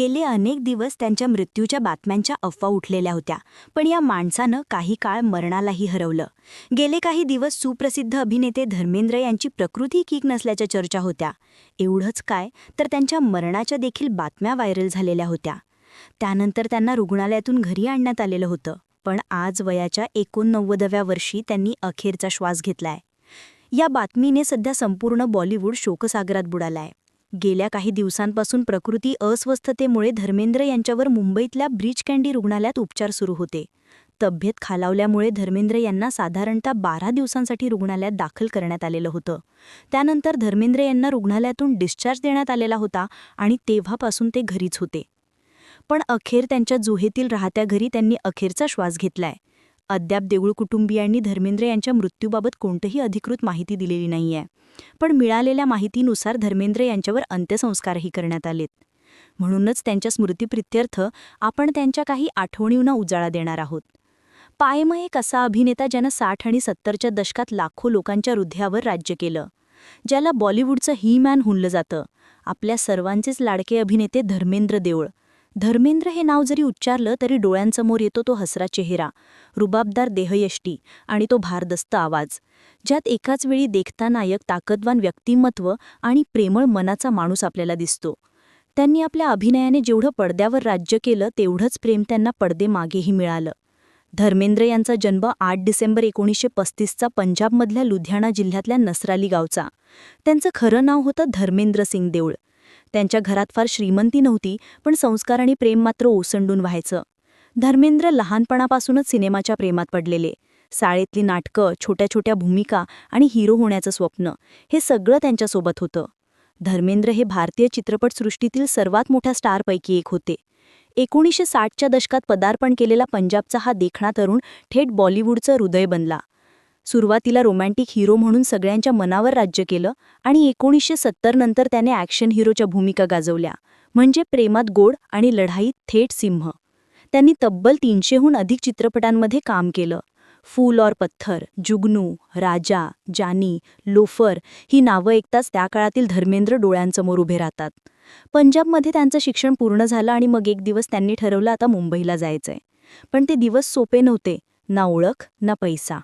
गेले अनेक दिवस त्यांच्या मृत्यूच्या बातम्यांच्या अफवा उठलेल्या होत्या पण या माणसानं काही काळ मरणालाही हरवलं. गेले काही दिवस सुप्रसिद्ध अभिनेते धर्मेंद्र यांची प्रकृती कीक नसल्याच्या चर्चा होत्या. एवढंच काय तर त्यांच्या मरणाच्या देखील बातम्या व्हायरल झालेल्या होत्या. त्यानंतर त्यांना रुग्णालयातून घरी आणण्यात आलेलं होतं पण आज वयाच्या एकोणनव्वदव्या वर्षी त्यांनी अखेरचा श्वास घेतलाय. या बातमीने सध्या संपूर्ण बॉलिवूड शोकसागरात बुडालाय. गेल्या काही दिवसांपासून प्रकृती अस्वस्थतेमुळे धर्मेंद्र यांच्यावर मुंबईतल्या ब्रिज कँडी रुग्णालयात उपचार सुरू होते. तब्येत खालावल्यामुळे धर्मेंद्र यांना साधारणतः बारा दिवसांसाठी रुग्णालयात दाखल करण्यात आलेलं होतं. त्यानंतर धर्मेंद्र यांना रुग्णालयातून डिस्चार्ज देण्यात आलेला होता आणि तेव्हापासून ते घरीच होते. पण अखेर त्यांच्या जुहेतील राहत्या घरी त्यांनी अखेरचा श्वास घेतलाय. अद्याप देऊळ कुटुंबियांनी धर्मेंद्र यांच्या मृत्यूबाबत कोणतीही अधिकृत माहिती दिलेली नाहीये. पण मिळालेल्या माहितीनुसार धर्मेंद्र यांच्यावर अंत्यसंस्कारही करण्यात आलेत. म्हणूनच त्यांच्या स्मृतीप्रित्यर्थ आपण त्यांच्या काही आठवणींना उजाळा देणार आहोत. पायम एक असा अभिनेता ज्यानं साठ आणि सत्तरच्या दशकात लाखो लोकांच्या हृदयावर राज्य केलं. ज्याला बॉलिवूडचं ही मॅन हुनलं जातं. आपल्या सर्वांचेच लाडके अभिनेते धर्मेंद्र देऊळ. धर्मेंद्र हे नाव जरी उच्चारलं तरी डोळ्यांसमोर येतो तो हसरा चेहरा रुबाबदार देहयष्टी आणि तो भारदस्त आवाज ज्यात एकाच वेळी देखता नायक ताकदवान व्यक्तिमत्व आणि प्रेमळ मनाचा माणूस आपल्याला दिसतो. त्यांनी आपल्या अभिनयाने जेवढं पडद्यावर राज्य केलं तेवढंच प्रेम त्यांना पडदे मागेही मिळालं. धर्मेंद्र यांचा जन्म आठ डिसेंबर एकोणीसशे पस्तीसचा पंजाबमधल्या लुधियाना जिल्ह्यातल्या नसराली गावचा. त्यांचं खरं नाव होतं धर्मेंद्र सिंग देऊळ त्यांच्या घरात फार श्रीमंती नव्हती पण संस्कार आणि प्रेम मात्र ओसंडून व्हायचं. धर्मेंद्र लहानपणापासूनच सिनेमाच्या प्रेमात पडलेले. शाळेतली नाटकं छोट्या छोट्या भूमिका आणि हिरो होण्याचं स्वप्न हे सगळं त्यांच्यासोबत होतं. धर्मेंद्र हे भारतीय चित्रपटसृष्टीतील सर्वात मोठ्या स्टारपैकी एक होते. एकोणीसशे साठच्या दशकात पदार्पण केलेला पंजाबचा हा देखणा तरुण थेट बॉलिवूडचं हृदय बनला. सुरुवातीला रोमॅन्टिक हिरो म्हणून सगळ्यांच्या मनावर राज्य केलं आणि एकोणीसशे सत्तर नंतर त्याने ॲक्शन हिरोच्या भूमिका गाजवल्या म्हणजे प्रेमात गोड आणि लढाईत थेट सिंह. त्यांनी तब्बल तीनशेहून अधिक चित्रपटांमध्ये काम केलं. फूल और पत्थर जुगनू राजा जानी लोफर ही नावं ऐकताच त्या काळातील धर्मेंद्र डोळ्यांसमोर उभे राहतात. पंजाबमध्ये त्यांचं शिक्षण पूर्ण झालं आणि मग एक दिवस त्यांनी ठरवलं आता मुंबईला जायचंय. पण ते दिवस सोपे नव्हते ना ओळख ना पैसा.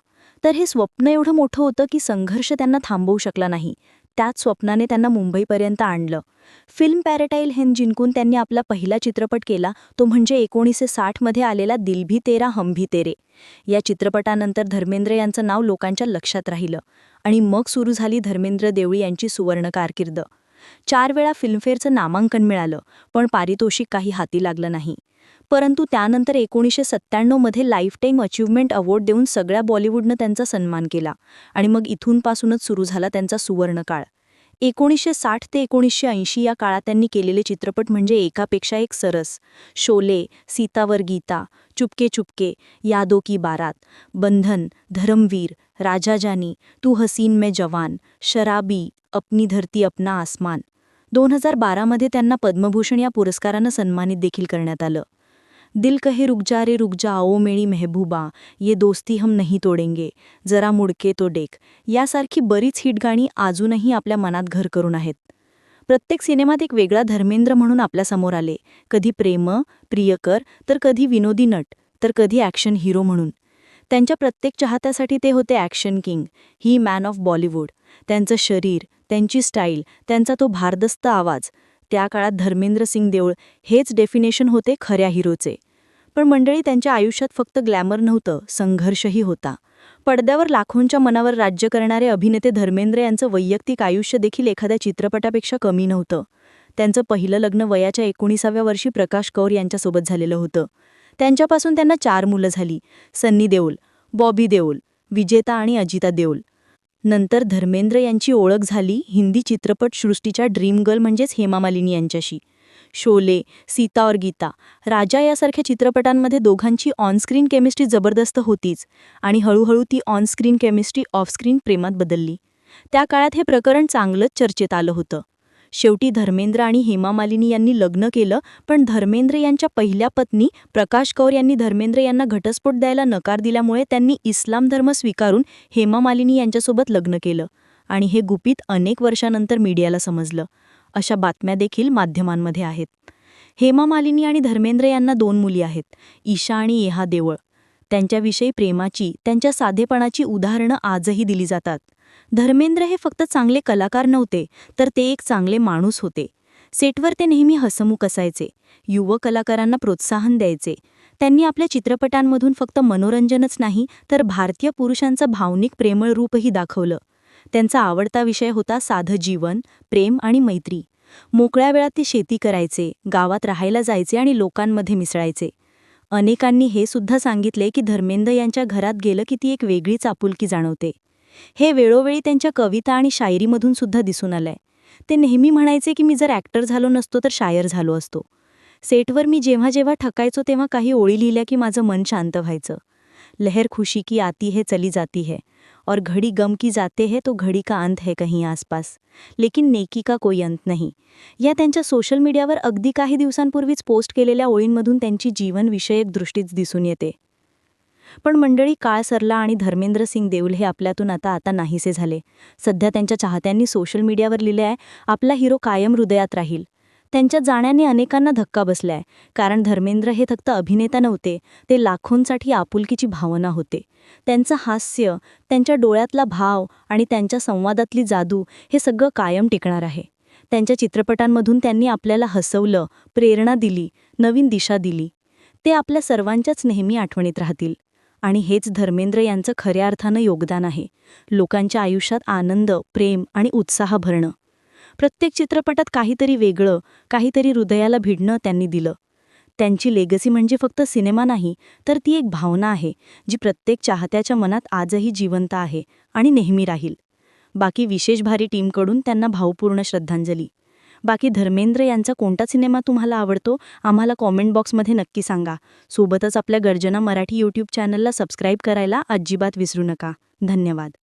तर हे स्वप्न एवढं मोठं होतं की संघर्ष त्यांना थांबवू शकला नाही. त्याच स्वप्नाने त्यांना मुंबईपर्यंत आणलं. फिल्म पॅरेटाईल हेन जिंकून त्यांनी आपला पहिला चित्रपट केला तो म्हणजे एकोणीसशे साठमध्ये आलेला दिलभी तेरा हमभी तेरे. या चित्रपटानंतर धर्मेंद्र यांचं नाव लोकांच्या लक्षात राहिलं. आणि मग सुरू झाली धर्मेंद्र देवळी यांची सुवर्ण कारकीर्द. चार वेळा फिल्मफेअरचं नामांकन मिळालं पण पारितोषिक काही हाती लागलं नाही. परंतु त्यानंतर एकोणीसशे सत्त्याण्णवमध्ये लाईफ टाईम अचिव्हमेंट अवॉर्ड देऊन सगळ्या बॉलिवूडनं त्यांचा सन्मान केला आणि मग इथूनपासूनच सुरू झाला त्यांचा सुवर्णकाळ. एकोणीसशे साठ ते एकोणीसशे ऐंशी या काळात त्यांनी केलेले चित्रपट म्हणजे एकापेक्षा एक सरस शोले सीतावर गीता चुपके चुपके यादो की बारात बंधन धरमवीर राजा जानी तू हसीन में जवान शराबी अपनी धरती अपना आसमान. दोन हजार बारामध्ये त्यांना पद्मभूषण या पुरस्कारानं सन्मानित देखील करण्यात आलं. दिल कहे रुक जा रे रुक जा ओ मेहबूबा ये दोस्ती हम नहीं तोडेंगे जरा मुडके तो डेक यासारखी बरीच हिट गाणी अजूनही आपल्या मनात घर करून आहेत. प्रत्येक सिनेमात एक वेगळा धर्मेंद्र म्हणून आपल्यासमोर आले. कधी प्रेम प्रियकर तर कधी विनोदी नट तर कधी ॲक्शन हिरो म्हणून. त्यांच्या प्रत्येक चाहत्यासाठी ते होते action king he man of Bollywood त्यांचं शरीर त्यांची स्टाईल त्यांचा तो भारदस्त आवाज. त्या काळात धर्मेंद्र सिंग देऊळ हेच डेफिनेशन होते खऱ्या हिरोचे. पण मंडळी त्यांच्या आयुष्यात फक्त ग्लॅमर नव्हतं संघर्षही होता. पडद्यावर लाखोंच्या मनावर राज्य करणारे अभिनेते धर्मेंद्र यांचं वैयक्तिक आयुष्य देखील एखाद्या चित्रपटापेक्षा कमी नव्हतं. त्यांचं पहिलं लग्न वयाच्या एकोणीसाव्या वर्षी प्रकाश कौर यांच्यासोबत झालेलं होतं. त्यांच्यापासून त्यांना चार मुलं झाली. सन्नी देऊल बॉबी देऊल विजेता आणि अजिता देऊल. नंतर धर्मेंद्र यांची ओळख झाली हिंदी चित्रपटसृष्टीच्या ड्रीम गर्ल म्हणजेच हेमा मालिनी यांच्याशी. शोले सीता और गीता राजा यासारख्या चित्रपटांमध्ये दोघांची ऑनस्क्रीन केमिस्ट्री जबरदस्त होतीच आणि हळूहळू ती ऑनस्क्रीन केमिस्ट्री ऑफस्क्रीन प्रेमात बदलली. त्या काळात हे प्रकरण चांगलंच चर्चेत आलं होतं. शेवटी धर्मेंद्र आणि हेमा मालिनी यांनी लग्न केलं पण धर्मेंद्र यांच्या पहिल्या पत्नी प्रकाश कौर यांनी धर्मेंद्र यांना घटस्फोट द्यायला नकार दिल्यामुळे त्यांनी इस्लाम धर्म स्वीकारून हेमा मालिनी यांच्यासोबत लग्न केलं आणि हे गुपित अनेक वर्षानंतर मीडियाला समजलं. अशा बातम्या देखील माध्यमांमध्ये आहेत. हेमा मालिनी आणि धर्मेंद्र यांना दोन मुली आहेत ईशा आणि येहा देवळ. त्यांच्याविषयी प्रेमाची त्यांच्या साधेपणाची उदाहरणं आजही दिली जातात. धर्मेंद्र हे फक्त चांगले कलाकार नव्हते तर ते एक चांगले माणूस होते. सेटवर ते नेहमी हसमुख असायचे. युवक कलाकारांना प्रोत्साहन द्यायचे. त्यांनी आपल्या चित्रपटांमधून फक्त मनोरंजनच नाही तर भारतीय पुरुषांचं भावनिक प्रेमळ रूपही दाखवलं. त्यांचा आवडता विषय होता साधं जीवन प्रेम आणि मैत्री. मोकळ्या वेळात ते शेती करायचे गावात राहायला जायचे आणि लोकांमध्ये मिसळायचे. अनेकांनी हे सुद्धा सांगितले की धर्मेंद्र यांच्या घरात गेलं की ती एक वेगळीच आपुलकी जाणवते. हे वेळोवेळी त्यांच्या कविता आणि शायरीमधून सुद्धा दिसून आलंय. ते नेहमी म्हणायचे की मी जर ॲक्टर झालो नसतो तर शायर झालो असतो. सेटवर मी जेव्हा जेव्हा ठकायचो तेव्हा काही ओळी लिहिल्या की माझं मन शांत व्हायचं. लहर खुशी की आती है चली जाती है. और घड़ी गम की जाते है तो घड़ी का अंत है कहीं आसपास. लेकिन नेकी का कोई अंत नाही. या त्यांच्या सोशल मीडियावर अगदी काही दिवसांपूर्वीच पोस्ट केलेल्या ओळींमधून त्यांची जीवनविषयक दृष्टीच दिसून येते. पण मंडळी काळ सरला आणि धर्मेंद्र सिंग देऊल हे आपल्यातून आता आता नाहीसे झाले. सध्या त्यांच्या चाहत्यांनी सोशल मीडियावर लिहिले आहे आपला हिरो कायम हृदयात राहील. त्यांच्या जाण्याने अनेकांना धक्का बसलाय कारण धर्मेंद्र हे फक्त अभिनेता नव्हते ते लाखोंसाठी आपुलकीची भावना होते. त्यांचं हास्य त्यांच्या डोळ्यातला भाव आणि त्यांच्या संवादातली जादू हे सगळं कायम टिकणार आहे. त्यांच्या चित्रपटांमधून त्यांनी आपल्याला हसवलं प्रेरणा दिली नवीन दिशा दिली. ते आपल्या सर्वांच्याच नेहमी आठवणीत राहतील. आणि हेच धर्मेंद्र यांचं खऱ्या अर्थानं योगदान आहे. लोकांच्या आयुष्यात आनंद प्रेम आणि उत्साह भरणं. प्रत्येक चित्रपटात काहीतरी वेगळं काहीतरी हृदयाला भिडणं त्यांनी दिलं. त्यांची लेगसी म्हणजे फक्त सिनेमा नाही तर ती एक भावना आहे जी प्रत्येक चाहत्याच्या मनात आजही जिवंत आहे आणि नेहमी राहील. बाकी विशेष भारी टीमकडून त्यांना भावपूर्ण श्रद्धांजली. बाकी धर्मेंद्र यांचा कोणता सिनेमा तुम्हाला आवडतो आम्हाला कॉमेंट बॉक्समध्ये नक्की सांगा. सोबतच आपल्या गर्जना मराठी यूट्यूब चॅनलला सबस्क्राईब करायला अजिबात विसरू नका. धन्यवाद.